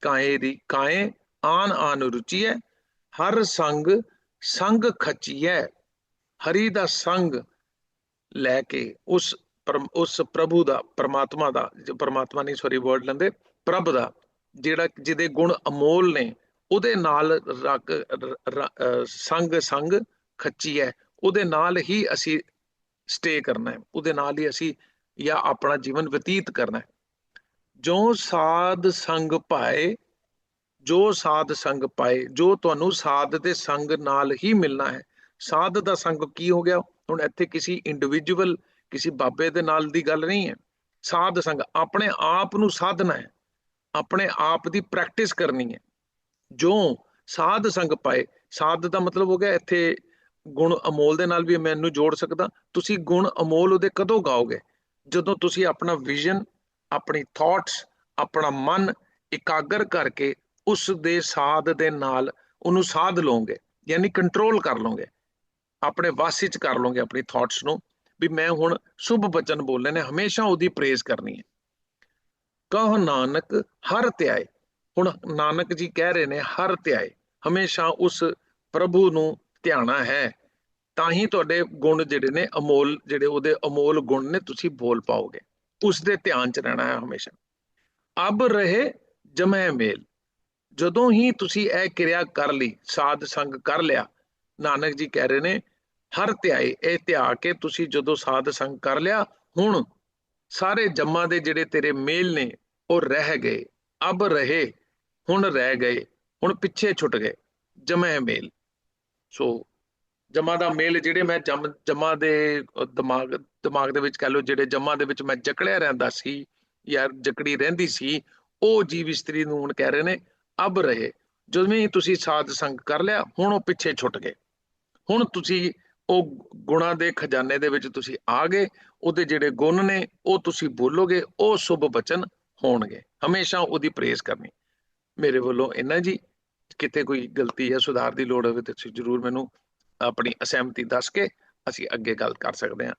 ਕਾਏ ਦੀ, ਕਾਏ ਆਨ ਆਨ ਰੁਚੀ ਹੈ, ਹਰ ਸੰਗ ਸੰਗ ਹੈ, ਹਰੀ ਦਾ ਸੰਗ ਲੈ ਕੇ ਉਸ ਪਰਮ- ਉਸ ਪ੍ਰਭੂ ਦਾ, ਪ੍ਰਮਾਤਮਾ ਦਾ, ਜੋ ਪ੍ਰਮਾਤਮਾ ਨਹੀਂ ਸੌਰੀ ਵਰਡ ਲੈਂਦੇ, ਪ੍ਰਭ ਦਾ, ਜਿਹੜਾ ਜਿਹਦੇ ਗੁਣ ਅਮੋਲ ਨੇ, ਉਹਦੇ ਨਾਲ ਸੰਗ ਸੰਗ ਖੱਚੀ ਹੈ, ਉਹਦੇ ਨਾਲ ਹੀ ਅਸੀਂ ਸਟੇ ਕਰਨਾ ਹੈ, ਉਹਦੇ ਨਾਲ ਹੀ ਅਸੀਂ ਜਾਂ ਆਪਣਾ ਜੀਵਨ ਬਤੀਤ ਕਰਨਾ ਹੈ। ਜੋ ਸਾਧ ਸੰਗ ਪਾਏ, ਜੋ ਸਾਧ ਸੰਗ ਪਾਏ, ਜੋ ਤੁਹਾਨੂੰ ਸਾਧ ਦੇ ਸੰਗ ਨਾਲ ਹੀ ਮਿਲਣਾ ਹੈ, ਸਾਧ ਦਾ ਸੰਗ ਕੀ ਹੋ ਗਿਆ? ਹੁਣ ਇੱਥੇ ਕਿਸੇ ਇੰਡੀਵਿਜੂਅਲ ਕਿਸੇ ਬਾਬੇ ਦੇ ਨਾਲ ਦੀ ਗੱਲ ਨਹੀਂ ਹੈ। ਸਾਧ ਸੰਗ, ਆਪਣੇ ਆਪ ਨੂੰ ਸਾਧਨਾ ਹੈ। ਆਪਣੇ ਆਪ ਦੀ ਪ੍ਰੈਕਟਿਸ ਕਰਨੀ ਹੈ। ਜੋ ਸਾਧ ਸੰਗ ਪਾਏ, ਸਾਧ ਦਾ ਮਤਲਬ ਹੋ ਗਿਆ ਇੱਥੇ ਗੁਣ ਅਮੋਲ ਦੇ ਨਾਲ ਵੀ ਮੈਂ ਇਹਨੂੰ ਜੋੜ ਸਕਦਾ। ਤੁਸੀਂ ਗੁਣ ਅਮੋਲ ਉਹਦੇ ਕਦੋਂ ਗਾਓਗੇ? ਜਦੋਂ ਤੁਸੀਂ ਆਪਣਾ ਵਿਜ਼ਨ ਆਪਣੀ ਥਾਟਸ ਆਪਣਾ ਮਨ ਇਕਾਗਰ ਕਰਕੇ ਉਸ ਦੇ ਸਾਧ ਦੇ ਨਾਲ ਉਹਨੂੰ ਸਾਧ ਲਓਗੇ, ਯਾਨੀ ਕੰਟਰੋਲ ਕਰ ਲਓਗੇ। ਆਪਣੇ ਵਾਸ ਵਿੱਚ ਕਰ ਲਓਗੇ ਆਪਣੀ ਥਾਟਸ ਨੂੰ, ਵੀ ਮੈਂ ਹੁਣ ਸ਼ੁਭ ਬਚਨ ਬੋਲਣੇ ਨੇ ਹਮੇਸ਼ਾ ਉਹਦੀ ਪ੍ਰੇਜ਼ ਕਰਨੀ ਹੈ। ਕਹ ਨਾਨਕ, ਹਰ ਧਿਆਏ। ਹੁਣ ਨਾਨਕ ਜੀ ਕਹਿ ਰਹੇ ਨੇ, ਹਰ ਧਿਆਏ। ਹਮੇਸ਼ਾ ਉਸ ਪ੍ਰਭੂ ਨੂੰ ਧਿਆਣਾ ਹੈ। ਤਾਂ ਹੀ ਤੁਹਾਡੇ ਗੁਣ ਜਿਹੜੇ ਨੇ, ਅਮੋਲ, ਜਿਹੜੇ ਉਹਦੇ ਅਮੋਲ ਗੁਣ ਨੇ, ਤੁਸੀਂ ਬੋਲ ਪਾਓਗੇ। ਉਸ ਦੇ ਧਿਆਨ ਚ ਰਹਿਣਾ ਹੈ ਹਮੇਸ਼ਾ। ਅਬ ਰਹੇ ਜਮੈ ਮੇਲ। ਜਦੋਂ ਹੀ ਤੁਸੀਂ ਇਹ ਕਿਰਿਆ ਕਰ ਲਈ, ਸਾਧ ਸੰਗ ਕਰ ਲਿਆ ਨਾਨਕ ਜੀ ਕਹਿ ਰਹੇ ਨੇ, ਹਰ ਧਿਆਏ ਇਹ ਧਿਆ ਕੇ ਤੁਸੀਂ ਜਦੋਂ ਸਾਧ ਸੰਗ ਕਰ ਲਿਆ, ਹੁਣ ਸਾਰੇ ਜੰਮਾਂ ਦੇ ਜਿਹੜੇ ਤੇਰੇ ਮੇਲ ਨੇ, ਉਹ ਰਹਿ ਗਏ, ਅਬ ਰਹੇ, ਹੁਣ ਰਹਿ ਗਏ, ਹੁਣ ਪਿੱਛੇ ਛੁੱਟ ਗਏ, ਜਮੈ ਮੇਲ। ਸੋ ਜਮਾ ਦਾ ਮੇਲ ਜਿਹੜੇ ਮੈਂ ਜਮ, ਜਮਾ ਦੇ ਦਿਮਾਗ ਦਿਮਾਗ ਦੇ ਵਿੱਚ ਕਹ ਲਓ, ਜਿਹੜੇ ਜਮਾ ਦੇ ਵਿੱਚ ਮੈਂ ਜਕੜਿਆ ਰਹਿੰਦਾ ਸੀ, ਯਾਰ ਜਕੜੀ ਰਹਿੰਦੀ ਸੀ, ਉਹ ਜੀਵ ਇਸਤਰੀ ਨੂੰ ਹੁਣ ਕਹਿ ਰਹੇ ਨੇ, ਅਬ ਰਹੇ, ਜਦੋਂ ਹੀ ਤੁਸੀਂ ਸਾਧ ਸੰਗ ਕਰ ਲਿਆ, ਹੁਣ ਉਹ ਪਿੱਛੇ ਛੁੱਟ ਗਏ। ਹੁਣ ਤੁਸੀਂ ਉਹ ਗੁਣਾ ਦੇ ਖਜ਼ਾਨੇ ਦੇ ਵਿੱਚ ਤੁਸੀਂ ਆ ਗਏ ਉਹਦੇ ਜਿਹੜੇ ਗੁਣ ਨੇ ਉਹ ਤੁਸੀਂ ਬੋਲੋਗੇ ਉਹ ਸ਼ੁਭ ਬਚਨ ਹੋਣਗੇ। ਹਮੇਸ਼ਾ ਉਹਦੀ ਪ੍ਰੇਜ਼ ਕਰਨੀ। ਮੇਰੇ ਵੱਲੋਂ ਇੰਨਾ ਜੀ। ਕਿਤੇ ਕੋਈ ਗਲਤੀ ਹੈ ਸੁਧਾਰ ਦੀ ਲੋੜ ਹੋਵੇ ਤੇ ਤੁਸੀਂ ਜਰੂਰ ਮੈਨੂੰ ਆਪਣੀ ਅਸਹਿਮਤੀ ਦੱਸ ਕੇ ਅਸੀਂ ਅੱਗੇ ਗੱਲ ਕਰ ਸਕਦੇ ਹਾਂ।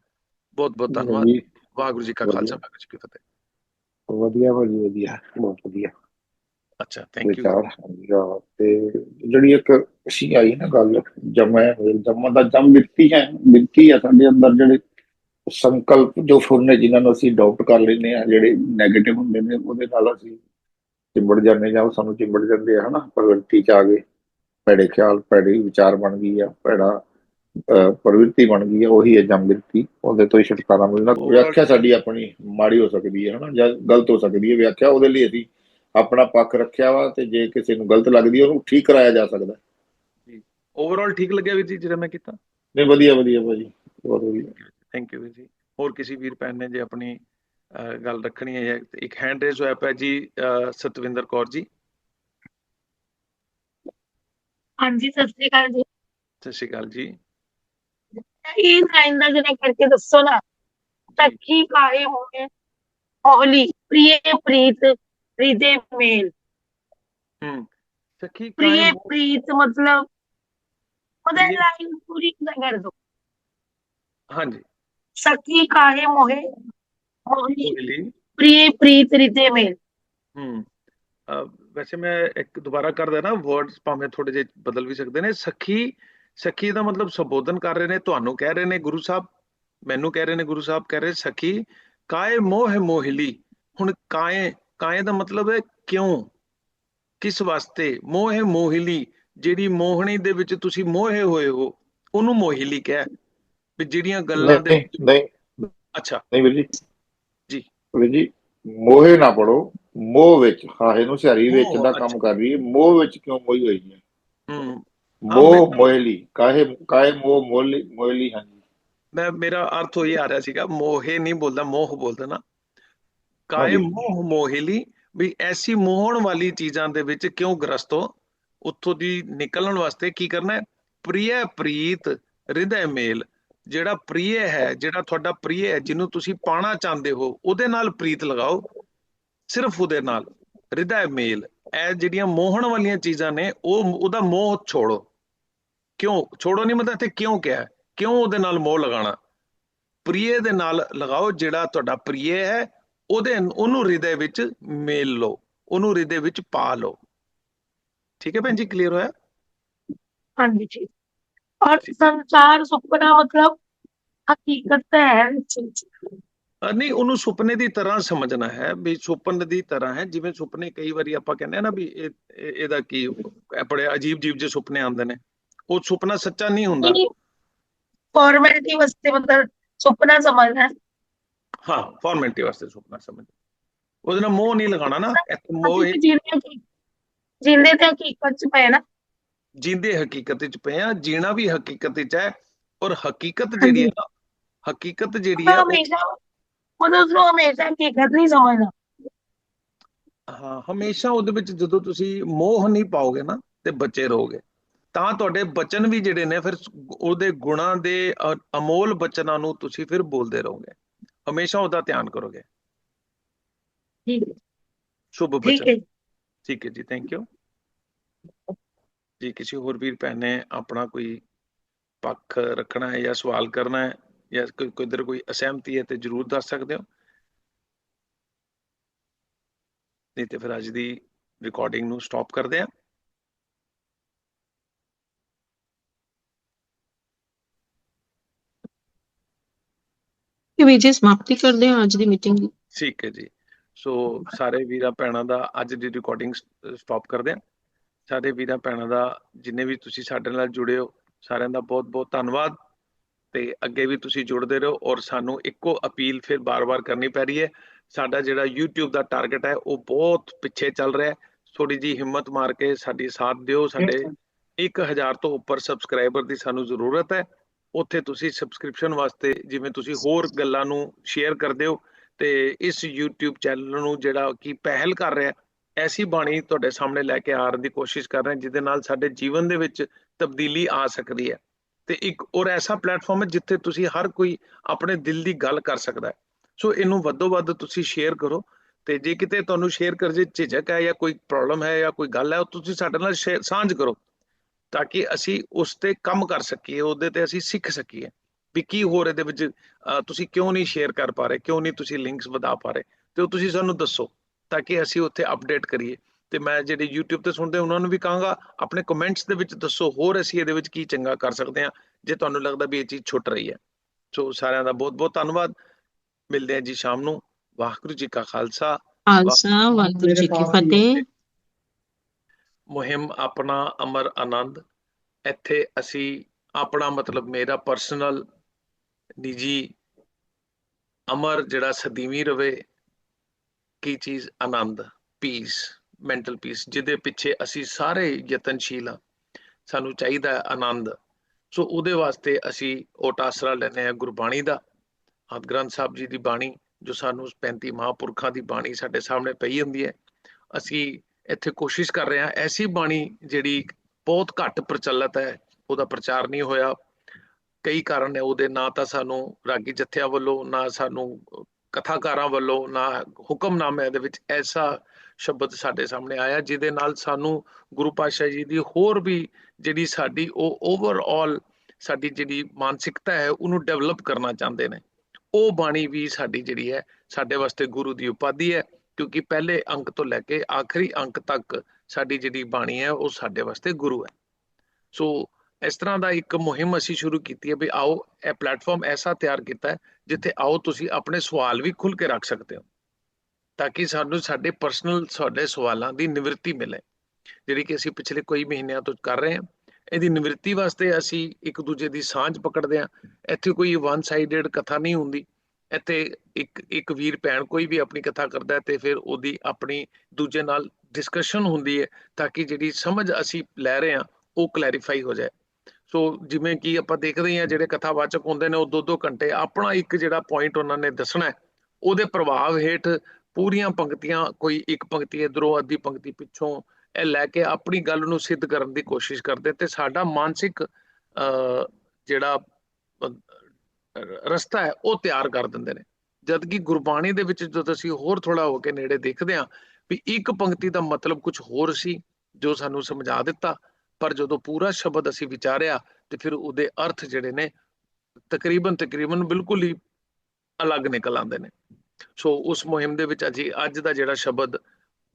ਬਹੁਤ ਬਹੁਤ ਧੰਨਵਾਦ। ਜੀ, ਵਾਹਿਗੁਰੂ ਜੀ ਕਾ। ਖਾਲਸਾ ਵਾਹਿਗੁਰੂ ਜੀ ਕੀ ਫਤਿਹ। ਵਧੀਆ ਭਾਜੀ ਵਧੀਆ। ਬਹੁਤ ਵਧੀਆ। ਅੱਛਾ ਥੈਂਕ ਯੂ ਤੇ ਜਿਹੜੀ ਇੱਕ ਸੀ ਆਈ ਨਾ ਗੱਲ ਜਮੈ ਜਮਾ ਦਾ ਜਮ ਮਿੱਟੀ ਹੈ ਮਿੱਟੀ ਹੈ ਸਾਡੇ ਅੰਦਰ ਜਿਹੜੇ ਸੰਕਲਪ ਜੋ ਫੁਰਨੇ ਜਿਨ੍ਹਾਂ ਨੂੰ ਅਸੀਂ ਅਡਾਪਟ ਕਰ ਲੈਂਦੇ ਆ ਜਿਹੜੇ 네ਗੇਟਿਵ ਹੁੰਦੇ ਨੇ ਉਹਦੇ ਨਾਲ ਅਸੀਂ ਚਿੰਬੜ ਜਾਂਦੇ ਜਾਂ ਉਹ ਸਾਨੂੰ ਚਿੰਬੜ ਜਾਂਦੇ ਆ ਹਨਾ? ਪ੍ਰਵਿਰਤੀ ਚ ਆ ਗਏ ਭੈੜੇ ਖਿਆਲ ਭੈੜੇ ਵਿਚਾਰ ਬਣ ਗਈ ਆ ਭੈੜਾ ਪ੍ਰਵਿਰਤੀ ਬਣ ਗਈ ਆ ਉਹੀ ਹੈ ਜਮ ਮਿੱਟੀ ਉਹਦੇ ਤੋਂ ਹੀ ਛੁਟਕਾਰਾ ਮਿਲਣਾ। ਵਿਆਖਿਆ ਸਾਡੀ ਆਪਣੀ ਮਾੜੀ ਹੋ ਸਕਦੀ ਹੈ ਹਨਾ? ਜਾਂ ਗਲਤ ਹੋ ਸਕਦੀ ਹੈ ਵਿਆਖਿਆ ਉਹਦੇ ਲਈ ਅਸੀਂ ਆਪਣਾ ਪੱਖ ਰੱਖਿਆ ਵਾ ਤੇ ਜੇ ਕਿਸੇ ਨੂੰ ਗਲਤ ਲੱਗਦੀ ਹੈ ਉਹਨੂੰ ਠੀਕ ਕਰਾਇਆ ਜਾ ਸਕਦਾ। ਓਵਰਆਲ ਠੀਕ ਲੱਗਿਆ ਵੀਰ ਜੀ ਜਿਹੜਾ ਮੈਂ ਕੀਤਾ? ਨਹੀਂ ਵਧੀਆ ਵਧੀਆ ਭਾਜੀ ਬਹੁਤ ਵਧੀਆ। ਥੈਂਕ ਯੂ ਵੀਰ ਜੀ। ਹੋਰ ਕਿਸੇ ਵੀਰ ਭੈਣ ਨੇ ਜੇ ਆਪਣੀ ਗੱਲ ਰੱਖਣੀ ਹੈ ਇੱਕ ਹੈਂਡ ਰੇਜ਼ ਹੋਇਆ ਪਿਆ ਜੀ ਸਤਵਿੰਦਰ ਕੌਰ ਜੀ। ਹਾਂਜੀ ਸਤਿ ਸ੍ਰੀ ਅਕਾਲ ਜੀ। ਸਤਿ ਸ਼੍ਰੀ ਅਕਾਲ ਜੀ। ਇਹ ਲਾਈਨ ਦਾ ਜਰਾ ਕਰਕੇ ਦੱਸੋ ਨਾ ਸਖੀ ਕਾਹੇ ਹੋਏ ਹੋਲੀ ਪ੍ਰਿਯ ਪ੍ਰੀਤ ਰਿਦੇ ਮੇਲ ਹੂੰ ਸਖੀ ਕਾਇਮ ਪ੍ਰੀਤ ਮਤਲਬ ਉਹਦਾ ਲਾਈਨ ਪੂਰੀ ਕਰ ਦੋ। ਹਾਂਜੀ। ਸਖੀ ਕਾਹੇ ਮੋਹੇ ਹੋਲੀ ਲਈ। ਪ੍ਰਿਯ ਪ੍ਰੀਤ ਰਿਦੇ ਮੇਲ। ਹੂੰ। ਵੈਸੇ ਮੈਂ ਇੱਕ ਦੁਬਾਰਾ ਕਰ ਦੇਣਾ ਵਰਡਸ ਭਾਵੇਂ ਥੋੜੇ ਜਿਹੇ ਬਦਲ ਵੀ ਸਕਦੇ ਨੇ। ਸਖੀ ਸਖੀ ਦਾ ਮਤਲਬ ਸੰਬੋਧਨ ਕਰ ਰਹੇ ਨੇ ਤੁਹਾਨੂੰ ਕਹਿ ਰਹੇ ਨੇ ਗੁਰੂ ਸਾਹਿਬ ਮੈਨੂੰ ਕਹਿ ਰਹੇ ਨੇ ਗੁਰੂ ਸਾਹਿਬ ਕਹਿ ਰਹੇ ਸਖੀ ਕਾਏ ਮੋਹ ਮੋਹਿਲੀ? ਹੁਣ ਕਾਏ ਕਾਏ ਦਾ ਮਤਲਬ ਹੈ ਕਿਉਂ? ਕਿਸ ਵਾਸਤੇ? ਮੋਹ ਮੋਹਿਲੀ। ਜਿਹੜੀ ਮੋਹਣੀ ਦੇ ਵਿੱਚ ਤੁਸੀਂ ਮੋਹੇ ਹੋਏ ਹੋ ਉਹਨੂੰ ਮੋਹਿਲੀ ਕਹਿ। ਵੀ ਜਿਹੜੀਆਂ ਗੱਲਾਂ ਦੇ ਨਹੀਂ ਅੱਛਾ। ਨਹੀਂ ਵੀਰ ਜੀ। ਜੀ। ਵੀਰ ਜੀ ਮੋਹੇ ਨਾ ਪੜੋ। ਮੋਹ ਵਿੱਚ ਹਾਹੇ ਨੂੰ ਸਿਹਾਰੀ ਵਿੱਚ ਦਾ। ਕੰਮ ਕਰ ਰਹੀ ਹੈ ਮੋਹ ਵਿੱਚ ਕਿਉਂ ਮੋਈ ਹੋਈ ਹੈ? ਹੂੰ। ਮੋਹ ਮੋਹਲੀ। ਕਾਹੇ ਕਾਹੇ ਮੋਹ ਮੋਹਲੀ ਮੋਹਲੀ ਹਾਂਜੀ। ਮੈਂ ਮੇਰਾ ਅਰਥ ਉਹੀ ਆ ਰਿਹਾ ਸੀਗਾ। ਮੋਹੇ ਨਹੀਂ ਬੋਲਦਾ ਮੋਹ ਬੋਲਦਾ ਨਾ। ਕਾਏ ਹਾਂਜੀ। ਮੋਹ ਮੋਹਿਲੀ? ਵੀ ਐਸੀ ਮੋਹਣ ਵਾਲੀ ਚੀਜ਼ਾਂ ਦੇ ਵਿੱਚ ਕਿਉਂ ਗ੍ਰਸਤ ਹੋ? ਉੱਥੋਂ ਦੀ ਨਿਕਲਣ ਵਾਸਤੇ ਕੀ ਕਰਨਾ ਹੈ? ਪ੍ਰਿਯ ਪ੍ਰੀਤ ਹਿਰਦੈ ਮੇਲ। ਜਿਹੜਾ ਪ੍ਰਿਯ ਹੈ, ਜਿਹੜਾ ਤੁਹਾਡਾ ਪ੍ਰਿਯ ਹੈ, ਜਿਹਨੂੰ ਤੁਸੀਂ ਪਾਣਾ ਚਾਹੁੰਦੇ ਹੋ, ਉਹਦੇ ਨਾਲ ਪ੍ਰੀਤ ਲਗਾਓ। ਸਿਰਫ ਉਹਦੇ ਨਾਲ। ਹਿਰਦੈ ਮੇਲ। ਇਹ ਜਿਹੜੀਆਂ ਮੋਹਣ ਵਾਲੀਆਂ ਚੀਜ਼ਾਂ ਨੇ, ਉਹ ਉਹਦਾ ਮੋਹ ਛੋੜੋ। ਕਿਉਂ? ਛੋੜੋ ਨਹੀਂ ਮਤਲਬ ਇੱਥੇ ਕਿਉਂ ਕਿਹਾ ਕਿਉਂ ਉਹਦੇ ਨਾਲ ਮੋਹ ਲਗਾਉਣਾ? ਪ੍ਰਿਯ ਦੇ ਨਾਲ ਲਗਾਓ ਜਿਹੜਾ ਤੁਹਾਡਾ ਪ੍ਰਿਯ ਹੈ, ਉਹਦੇ, ਉਹਨੂੰ ਹਿਰਦੇ ਵਿੱਚ ਮੇਲ ਲਓ। ਉਹਨੂੰ ਹਿਰਦੇ ਵਿੱਚ ਪਾ ਲਓ। ਠੀਕ ਹੈ ਭੈਣ ਜੀ ਕਲੀਅਰ ਹੋਇਆ? ਹਾਂਜੀ ਜੀ। ਔਰ ਸੰਸਾਰ ਸੁਪਨਾ ਮਤਲਬ ਹਕੀਕਤ ਹੈ ਅਹ ਨਹੀਂ ਉਹਨੂੰ ਸੁਪਨੇ ਦੀ ਤਰ੍ਹਾਂ ਸਮਝਣਾ ਹੈ ਵੀ ਸੁਪਨੇ ਦੀ ਤਰ੍ਹਾਂ ਹੈ। ਜਿਵੇਂ ਸੁਪਨੇ ਕਈ ਵਾਰੀ ਆਪਾਂ ਕਹਿੰਦੇ ਆ ਨਾ ਵੀ ਇਹ ਇਹਦਾ ਕੀ ਇਹ ਬੜੇ ਅਜੀਬ ਜੀਬ ਜਿਹੇ ਸੁਪਨੇ ਆਉਂਦੇ ਨੇ। ਉਹ ਸੁਪਨਾ ਸੱਚਾ ਨਹੀਂ ਹੁੰਦਾ। ਫਾਰਮੈਲਿਟੀ ਵਾਸਤੇ ਮਤਲਬ ਸੁਪਨਾ ਸਮਝਣਾ ਹਾਂ। ਫਾਰਮੈਲਿਟੀ ਵਾਸਤੇ ਸੁਪਨਾ ਸਮਝ। ਉਹਦੇ ਨਾਲ ਮੋਹ ਨਹੀਂ ਲਗਾਉਣਾ ਨਾ। ਇੱਥੇ ਮੋਹ ਅਸੀਂ ਜਿੰਦੇ ਤੇ ਹਕੀਕਤ ਚ ਪਏ ਨਾ। ਜਿੰਦੇ ਹਕੀਕਤ ਵਿੱਚ ਪਏ ਆ ਜੀਣਾ ਵੀ ਹਕੀਕਤ ਵਿੱਚ ਹੈ ਔਰ ਹਕੀਕਤ ਜਿਹੜੀ ਹੈ ਨਾ ਹਕੀਕਤ ਜਿਹੜੀ ਮੈਂ ਹੈ ਉਹ- ਹਮੇਸ਼ਾ ਮਤਲਬ ਉਸਨੂੰ ਹਮੇਸ਼ਾ ਹਕੀਕਤ ਨਹੀਂ ਸਮਝਦਾ ਹਾਂ ਹਮੇਸ਼ਾ ਉਹਦੇ ਵਿੱਚ ਜਦੋਂ ਤੁਸੀਂ ਮੋਹ ਨਹੀਂ ਪਾਓਗੇ ਨਾ ਤੇ ਬਚੇ ਰਹੋਗੇ। ਤਾਂ ਤੁਹਾਡੇ ਬਚਨ ਵੀ ਜਿਹੜੇ ਨੇ ਫਿਰ ਉਹਦੇ ਗੁਣਾਂ ਦੇ ਅ- ਅਮੋਲ ਬਚਨਾਂ ਨੂੰ ਤੁਸੀਂ ਫਿਰ ਬੋਲਦੇ ਰਹੋਗੇ। ਹਮੇਸ਼ਾ ਉਹਦਾ ਧਿਆਨ ਕਰੋਗੇ। ਠੀਕ ਹੈ। ਸ਼ੁਭ ਠੀਕ ਬਚਨ। ਹੈ ਠੀਕ ਹੈ ਜੀ ਥੈਂਕ ਯੂ ਜੀ ਕਿਸੇ ਹੋਰ ਵੀਰ ਭੈਣ ਨੇ ਆਪਣਾ ਕੋਈ ਪੱਖ ਰੱਖਣਾ ਹੈ ਜਾਂ ਸਵਾਲ ਕਰਨਾ ਹੈ ਜਾਂ ਕੋਈ ਇਧਰ ਕੋਈ ਅਸਹਿਮਤੀ ਹੈ ਤੇ ਜਰੂਰ ਦੱਸ ਸਕਦੇ ਹੋ। ਨਹੀਂ ਤੇ ਫਿਰ ਅੱਜ ਦੀ ਰਿਕਾਰਡਿੰਗ ਨੂੰ ਸਟਾਪ ਕਰਦੇ ਹਾਂ। ਕਿ ਵਿਜੇ ਸਮਾਪਤੀ ਕਰਦੇ ਹਾਂ ਅੱਜ ਦੀ ਮੀਟਿੰਗ ਦੀ। ਠੀਕ ਹੈ ਜੀ। ਸੋ ਸਾਰੇ ਵੀਰਾਂ ਭੈਣਾਂ ਦਾ ਅੱਜ ਦੀ ਰਿਕਾਰਡਿੰਗ ਸਟਾਪ ਕਰਦੇ ਹਾਂ। ਸਾਰੇ ਵੀਰਾਂ ਭੈਣਾਂ ਦਾ ਜਿੰਨੇ ਵੀ ਤੁਸੀਂ ਸਾਡੇ ਨਾਲ ਜੁੜੇ ਹੋ ਸਾਰਿਆਂ ਦਾ ਬਹੁਤ ਬਹੁਤ ਧੰਨਵਾਦ। ਤੇ ਅੱਗੇ ਵੀ ਤੁਸੀਂ ਜੁੜਦੇ ਰਹੋ ਔਰ ਸਾਨੂੰ ਇੱਕੋ ਅਪੀਲ ਫਿਰ ਬਾਰ-ਬਾਰ ਕਰਨੀ ਪੈ ਰਹੀ ਹੈ। ਸਾਡਾ ਜਿਹੜਾ YouTube ਦਾ ਟਾਰਗੇਟ ਹੈ ਉਹ ਬਹੁਤ ਪਿੱਛੇ ਚੱਲ ਰਿਹਾ ਹੈ। ਥੋੜੀ ਜੀ ਹਿੰਮਤ ਮਾਰ ਕੇ ਸਾਡੀ ਸਾਥ ਦਿਓ। ਸਾਡੇ 1000 ਤੋਂ ਉੱਪਰ ਸਬਸਕ੍ਰਾਈਬਰ ਦੀ ਸਾਨੂੰ ਜ਼ਰੂਰਤ ਹੈ। ਉੱਥੇ ਤੁਸੀਂ ਸਬਸਕ੍ਰਿਪਸ਼ਨ ਵਾਸਤੇ ਜਿਵੇਂ ਤੁਸੀਂ ਹੋਰ ਗੱਲਾਂ ਨੂੰ ਸ਼ੇਅਰ ਕਰਦੇ ਹੋ ਤੇ ਇਸ YouTube ਚੈਨਲ ਨੂੰ ਜਿਹੜਾ ਕਿ ਪਹਿਲ ਕਰ ਰਿਹਾ, ਐਸੀ ਬਾਣੀ ਤੁਹਾਡੇ ਸਾਹਮਣੇ ਲੈ ਕੇ ਆਉਣ ਦੀ ਕੋਸ਼ਿਸ਼ ਕਰ ਰਹੇ, ਜਿਹਦੇ ਨਾਲ ਸਾਡੇ ਜੀਵਨ ਦੇ ਵਿੱਚ ਤਬਦੀਲੀ ਆ ਸਕਦੀ ਹੈ। ਤੇ ਇੱਕ ਔਰ ਐਸਾ ਪਲੇਟਫਾਰਮ ਹੈ ਜਿੱਥੇ ਤੁਸੀਂ ਹਰ ਕੋਈ ਆਪਣੇ ਦਿਲ ਦੀ ਗੱਲ ਕਰ ਸਕਦਾ ਹੈ। ਸੋ ਇਹਨੂੰ ਵੱਧੋ ਵੱਧ ਤੁਸੀਂ ਸ਼ੇਅਰ ਕਰੋ ਤੇ ਜੇ ਕਿਤੇ ਤੁਹਾਨੂੰ ਸ਼ੇਅਰ ਕਰ ਜੇ ਝਿਜਕ ਹੈ ਜਾਂ ਕੋਈ ਪ੍ਰੋਬਲਮ ਹੈ ਜਾਂ ਕੋਈ ਗੱਲ ਹੈ, ਉਹ ਤੁਸੀਂ ਸਾਡੇ ਨਾਲ share- ਸਾਂਝ ਕਰੋ, ਤਾਂ ਕਿ ਅਸੀਂ ਉਸ ਤੇ ਕੰਮ ਕਰ ਸਕੀਏ, ਉਹਦੇ ਤੇ ਅਸੀਂ ਸਿੱਖ ਸਕੀਏ। ਵੀ ਕੀ ਹੋਰ ਇਹਦੇ ਵਿੱਚ ਤੁਸੀਂ ਕਿਉਂ ਨਹੀਂ ਸ਼ੇਅਰ ਕਰ ਪਾ ਰਹੇ ਕਿਉਂ ਨਹੀਂ ਤੁਸੀਂ ਲਿੰਕਸ ਵਧਾ ਪਾ ਰਹੇ ਤੇ ਉਹ ਤੁਸੀਂ ਸਾਨੂੰ ਦੱਸੋ ਤਾਂ ਕਿ ਅਸੀਂ ਉੱਥੇ ਅਪਡੇਟ ਕਰੀਏ। ਤੇ ਮੈਂ ਜਿਹੜੇ YouTube ਤੇ ਸੁਣਦੇ ਉਹਨਾਂ ਨੂੰ ਵੀ ਕਹਾਂਗਾ ਆਪਣੇ ਕਮੈਂਟਸ ਦੇ ਵਿੱਚ ਦੱਸੋ ਹੋਰ ਅਸੀਂ ਇਹਦੇ ਵਿੱਚ ਕੀ ਚੰਗਾ ਕਰ ਸਕਦੇ ਹਾਂ ਜੇ ਤੁਹਾਨੂੰ ਲੱਗਦਾ ਵੀ ਇਹ ਚੀਜ਼ ਛੁੱਟ ਰਹੀ ਹੈ। ਸੋ ਸਾਰਿਆਂ ਦਾ ਬਹੁਤ ਬਹੁਤ ਧੰਨਵਾਦ। ਮਿਲਦੇ ਹਾਂ ਜੀ ਸ਼ਾਮ ਨੂੰ। ਵਾਹਿਗੁਰੂ ਜੀ ਕਾ ਖਾਲਸਾ। ਖਾਲਸਾ ਵਾਹਿਗੁਰੂ ਜੀ ਕੀ ਫਤਿਹ। ਮੁਹਿੰਮ ਆਪਣਾ ਅਮਰ ਆਨੰਦ। ਇੱਥੇ ਅਸੀਂ ਆਪਣਾ ਮਤਲਬ ਮੇਰਾ ਪਰਸਨਲ ਨਿੱਜੀ ਅਮਰ ਜਿਹੜਾ ਸਦੀਵੀ ਰਵੇ, ਕੀ ਚੀਜ਼ ਆਨੰਦ ਪੀਸ ਮੈਂਟਲ ਪੀਸ ਜਿਹਦੇ ਪਿੱਛੇ ਅਸੀਂ ਸਾਰੇ ਯਤਨਸ਼ੀਲ ਹਾਂ, ਸਾਨੂੰ ਚਾਹੀਦਾ ਹੈ ਆਨੰਦ। ਸੋ ਉਹਦੇ ਵਾਸਤੇ ਅਸੀਂ ਓਟ ਆਸਰਾ ਲੈਂਦੇ ਹਾਂ ਗੁਰਬਾਣੀ ਦਾ ਆਦ ਗ੍ਰੰਥ ਸਾਹਿਬ ਜੀ ਦੀ ਬਾਣੀ, ਜੋ ਸਾਨੂੰ 35 ਮਹਾਂਪੁਰਖਾਂ ਦੀ ਬਾਣੀ ਸਾਡੇ ਸਾਹਮਣੇ ਪਈ ਹੁੰਦੀ ਹੈ, ਅਸੀਂ ਇੱਥੇ ਕੋਸ਼ਿਸ਼ ਕਰ ਰਹੇ ਹਾਂ, ਐਸੀ ਬਾਣੀ ਜਿਹੜੀ ਬਹੁਤ ਘੱਟ ਪ੍ਰਚਲਿਤ ਹੈ, ਉਹਦਾ ਪ੍ਰਚਾਰ ਨਹੀਂ ਹੋਇਆ ਕਈ ਕਾਰਨ ਨੇ, ਉਹਦੇ ਨਾ ਤਾਂ ਸਾਨੂੰ ਰਾਗੀ ਜਥਿਆਂ ਵੱਲੋਂ, ਨਾ ਸਾਨੂੰ ਕਥਾਕਾਰਾਂ ਵੱਲੋਂ, ਨਾ ਹੁਕਮਨਾਮਿਆਂ ਦੇ ਵਿੱਚ ਐਸਾ ਸ਼ਬਦ ਸਾਡੇ ਸਾਹਮਣੇ ਆਇਆ, ਜਿਹਦੇ ਨਾਲ ਸਾਨੂੰ ਗੁਰੂ ਪਾਤਸ਼ਾਹ ਜੀ ਦੀ ਹੋਰ ਵੀ ਜਿਹੜੀ ਸਾਡੀ, ਉਹ ਓਵਰਆਲ ਸਾਡੀ ਜਿਹੜੀ ਮਾਨਸਿਕਤਾ ਹੈ, ਉਹਨੂੰ ਡਿਵੈਲਪ ਕਰਨਾ ਚਾਹੁੰਦੇ ਨੇ। ਉਹ ਬਾਣੀ ਵੀ ਸਾਡੀ ਜਿਹੜੀ ਹੈ, ਸਾਡੇ ਵਾਸਤੇ ਗੁਰੂ ਦੀ ਉਪਾਧੀ ਹੈ, ਕਿਉਂਕਿ ਪਹਿਲੇ ਅੰਕ ਤੋਂ ਲੈ ਕੇ ਆਖਰੀ ਅੰਕ ਤੱਕ ਸਾਡੀ ਜਿਹੜੀ ਬਾਣੀ ਹੈ, ਉਹ ਸਾਡੇ ਵਾਸਤੇ ਗੁਰੂ ਹੈ। ਸੋ ਇਸ ਤਰ੍ਹਾਂ ਦਾ ਇੱਕ ਮੁਹਿੰਮ ਅਸੀਂ ਸ਼ੁਰੂ ਕੀਤੀ ਹੈ ਵੀ ਆਓ ਇਹ ਪਲੇਟਫਾਰਮ ਐਸਾ ਤਿਆਰ ਕੀਤਾ ਹੈ ਜਿੱਥੇ ਆਓ ਤੁਸੀਂ ਆਪਣੇ ਸਵਾਲ ਵੀ ਖੁੱਲ ਕੇ ਰੱਖ ਸਕਦੇ ਹੋ, ਤਾਂ ਕਿ ਸਾਨੂੰ ਸਾਡੇ ਪਰਸਨਲ ਸਾਡੇ ਸਵਾਲਾਂ ਦੀ ਨਿਵਰਤੀ ਮਿਲੇ, ਜਿਹੜੀ ਕਿ ਅਸੀਂ ਪਿਛਲੇ ਕੋਈ ਮਹੀਨਿਆਂ ਤੋਂ ਕਰ ਰਹੇ ਹਾਂ। ਇਹਦੀ ਨਿਵਰਤੀ ਵਾਸਤੇ ਅਸੀਂ ਇੱਕ ਦੂਜੇ ਦੀ ਸਾਂਝ ਪਕੜਦੇ ਹਾਂ। ਇੱਥੇ ਕੋਈ ਵਨ ਸਾਈਡਡ ਕਥਾ ਨਹੀਂ ਹੁੰਦੀ। ਇੱਥੇ ਇੱਕ ਇੱਕ ਵੀਰ ਭੈਣ ਕੋਈ ਵੀ ਆਪਣੀ ਕਥਾ ਕਰਦਾ ਤੇ ਫਿਰ ਉਹਦੀ ਆਪਣੀ ਦੂਜੇ ਨਾਲ ਡਿਸਕਸ਼ਨ ਹੁੰਦੀ ਹੈ, ਤਾਂ ਕਿ ਜਿਹੜੀ ਸਮਝ ਅਸੀਂ ਲੈ ਰਹੇ ਹਾਂ, ਉਹ ਕਲੈਰੀਫਾਈ ਹੋ ਜਾਏ। ਸੋ ਜਿਵੇਂ ਕਿ ਆਪਾਂ ਦੇਖਦੇ ਹਾਂ ਜਿਹੜੇ ਕਥਾਵਾਚਕ ਹੁੰਦੇ ਨੇ ਉਹ ਦੋ ਦੋ ਘੰਟੇ ਆਪਣਾ ਇੱਕ ਜਿਹੜਾ ਪੁਆਇੰਟ ਉਹਨਾਂ ਨੇ ਦੱਸਣਾ ਉਹਦੇ ਪ੍ਰਭਾਵ ਹੇਠ ਪੂਰੀਆਂ ਪੰਕਤੀਆਂ ਕੋਈ ਇੱਕ ਪੰਕਤੀ ਇਧਰੋਂ ਅੱਧੀ ਪੰਕਤੀ ਪਿੱਛੋਂ ਇਹ ਲੈ ਕੇ ਆਪਣੀ ਗੱਲ ਨੂੰ ਸਿੱਧ ਕਰਨ ਦੀ ਕੋਸ਼ਿਸ਼ ਕਰਦੇ ਤੇ ਸਾਡਾ ਮਾਨਸਿਕ ਅਹ, ਜਿਹੜਾ ਰਸਤਾ ਹੈ ਉਹ ਤਿਆਰ ਕਰ ਦਿੰਦੇ ਨੇ। ਜਦ ਕਿ ਗੁਰਬਾਣੀ ਦੇ ਵਿੱਚ ਜਦੋਂ ਅਸੀਂ ਹੋਰ ਥੋੜਾ ਹੋ ਕੇ ਨੇੜੇ ਦੇਖਦੇ ਹਾਂ ਵੀ ਇੱਕ ਪੰਕਤੀ ਦਾ ਮਤਲਬ ਕੁਝ ਹੋਰ ਸੀ ਜੋ ਸਾਨੂੰ ਸਮਝਾ ਦਿੱਤਾ ਪਰ ਜਦੋਂ ਪੂਰਾ ਸ਼ਬਦ ਅਸੀਂ ਵਿਚਾਰਿਆ ਤੇ ਫਿਰ ਉਹਦੇ ਅਰਥ ਜਿਹੜੇ ਨੇ ਤਕਰੀਬਨ ਤਕਰੀਬਨ ਬਿਲਕੁਲ ਹੀ ਅਲੱਗ ਨਿਕਲ ਆਉਂਦੇ ਨੇ। ਸੋ ਉਸ ਮੁਹਿੰਮ ਦੇ ਵਿੱਚ ਅਜੀ ਅੱਜ ਦਾ ਜਿਹੜਾ ਸ਼ਬਦ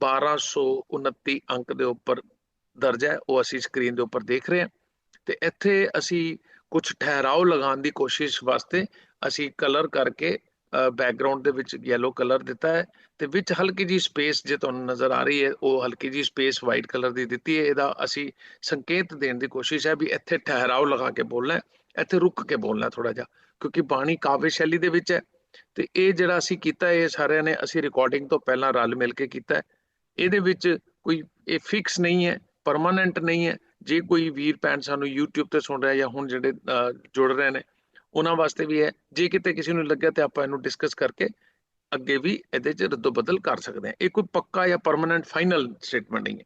1229 ਅੰਕ ਦੇ ਉੱਪਰ ਦਰਜ ਹੈ, ਉਹ ਅਸੀਂ ਸਕਰੀਨ ਦੇ ਉੱਪਰ ਦੇਖ ਰਹੇ ਹਾਂ। ਤੇ ਇੱਥੇ ਅਸੀਂ ਕੁਝ ਠਹਿਰਾਓ ਲਗਾਉਣ ਦੀ ਕੋਸ਼ਿਸ਼ ਵਾਸਤੇ ਅਸੀਂ ਕਲਰ ਕਰਕੇ ਬੈਕਗ੍ਰਾਉਂਡ ਦੇ ਵਿੱਚ ਯੈਲੋ ਕਲਰ ਦਿੱਤਾ ਹੈ ਤੇ ਵਿੱਚ ਹਲਕੀ ਜੀ ਸਪੇਸ ਜੇ ਤੁਹਾਨੂੰ ਨਜ਼ਰ ਆ ਰਹੀ ਹੈ, ਉਹ ਹਲਕੀ ਜੀ ਸਪੇਸ ਵਾਈਟ ਕਲਰ ਦੀ ਦਿੱਤੀ ਹੈ। ਇਹਦਾ ਅਸੀਂ ਸੰਕੇਤ ਦੇਣ ਦੀ ਕੋਸ਼ਿਸ਼ ਹੈ ਵੀ ਇੱਥੇ ਠਹਿਰਾਓ ਲਗਾ ਕੇ ਬੋਲਣਾ ਹੈ, ਇੱਥੇ ਰੁਕ ਕੇ ਬੋਲਣਾ ਥੋੜਾ ਜਿਹਾ, ਕਿਉਂਕਿ ਬਾਣੀ ਕਾਵਿ ਸ਼ੈਲੀ ਦੇ ਵਿੱਚ ਹੈ ਤੇ ਇਹ ਜਿਹੜਾ ਅਸੀਂ ਕੀਤਾ ਇਹ ਸਾਰਿਆਂ ਨੇ ਅਸੀਂ ਰਿਕਾਰਡਿੰਗ ਤੋਂ ਪਹਿਲਾਂ ਰਲ ਮਿਲ ਕੇ ਕੀਤਾ ਇਹਦੇ ਵਿੱਚ ਕੋਈ ਇਹ ਫਿਕਸ ਨਹੀਂ ਹੈ ਪਰਮਾਨੈਂਟ ਨਹੀਂ ਹੈ। ਜੇ ਕੋਈ ਵੀਰ ਭੈਣ ਸਾਨੂੰ YouTube ਤੇ ਸੁਣ ਰਿਹਾ ਜਾਂ ਹੁਣ ਜਿਹੜੇ ਜੁੜ ਰਹੇ ਨੇ ਉਹਨਾਂ ਵਾਸਤੇ ਵੀ ਹੈ। ਜੇ ਕਿਤੇ ਕਿਸੇ ਨੂੰ ਲੱਗਿਆ ਤੇ ਆਪਾਂ ਇਹਨੂੰ ਡਿਸਕਸ ਕਰਕੇ ਅੱਗੇ ਵੀ ਇਹਦੇ 'ਚ ਰੱਦੋ ਬਦਲ ਕਰ ਸਕਦੇ ਹਾਂ। ਇਹ ਕੋਈ ਪੱਕਾ ਜਾਂ ਪਰਮਾਨੈਂਟ ਫਾਈਨਲ ਸਟੇਟਮੈਂਟ ਨਹੀਂ ਹੈ।